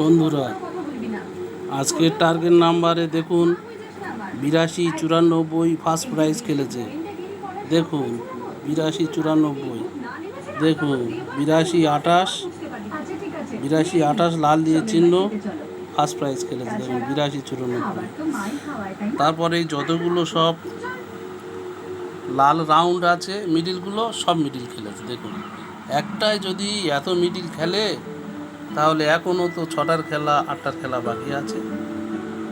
বন্ধুরা আজকের টার্গেট নাম্বারে দেখুন, বিরাশি চুরানব্বই ফার্স্ট প্রাইজ খেলেছে। দেখুন, বিরাশি চুরানব্বই। দেখুন, বিরাশি আঠাশ বিরাশি আঠাশ লাল দিয়ে চিহ্ন ফার্স্ট প্রাইজ খেলেছে। দেখুন, বিরাশি চুরানব্বই। তারপরে যতগুলো সব লাল রাউন্ড আছে মিডিলগুলো সব মিডিল খেলেছে। দেখুন একটাই যদি এত মিডিল খেলে তাহলে এখনও তো ছটার খেলা, আটটার খেলা বাকি আছে।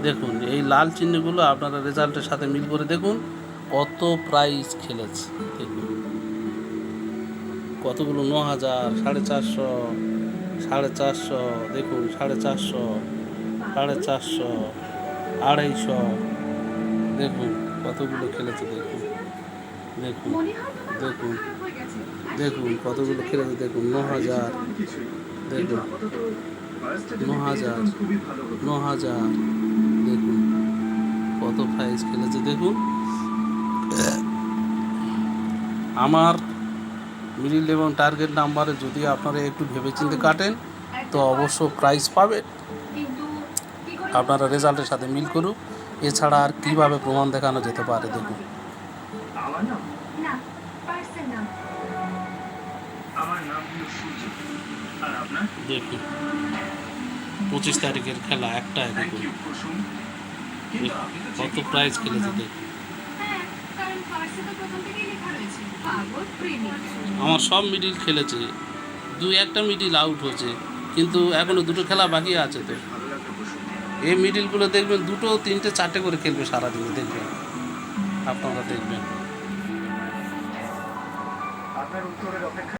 দেখুন, এই লাল চিহ্নগুলো আপনারা রেজাল্টের সাথে মিল করে দেখুন, কত প্রাইজ খেলেছে। দেখুন। কতগুলো ন হাজার সাড়ে চারশো সাড়ে চারশো, দেখুন, সাড়ে চারশো সাড়ে চারশো, আড়াইশো, দেখুন, কতগুলো খেলেছে, দেখুন দেখুন দেখুন দেখুন, কতগুলো খেলেছে, দেখুন ন হাজার দেখুন ন হাজার ন হাজার দেখুন কত প্রাইজ খেলেছে দেখুন। আমার মিডিল এবং টার্গেট নাম্বারে যদি আপনারা একটু ভেবেচিন্তে কাটেন তো অবশ্য প্রাইজ পাবেন। আপনারা রেজাল্টের সাথে মিল করুক এছাড়া আর কীভাবে প্রমাণ দেখানো যেতে পারে দেখুন। আমার নাম? আমার হলো সূর্য। দেখুন পঁচিশ তারিখের খেলা তো কত প্রাইজ খেলেছে। দেখুন হ্যাঁ কারণ পার্সে তো প্রথম থেকেই লেখা রয়েছে পাগল প্রেমিক। আমার সব মিডিল খেলেছে। দু একটা মিডিল আউট হয়েছে কিন্তু এখনও দুটো খেলা বাকি আছে তো। এই মিডিলগুলো দেখবেন দুটো তিনটে চারটে করে খেলবে সারাদিনে দেখবেন। আপনারা দেখবেন। আপনার উত্তরের অপেক্ষা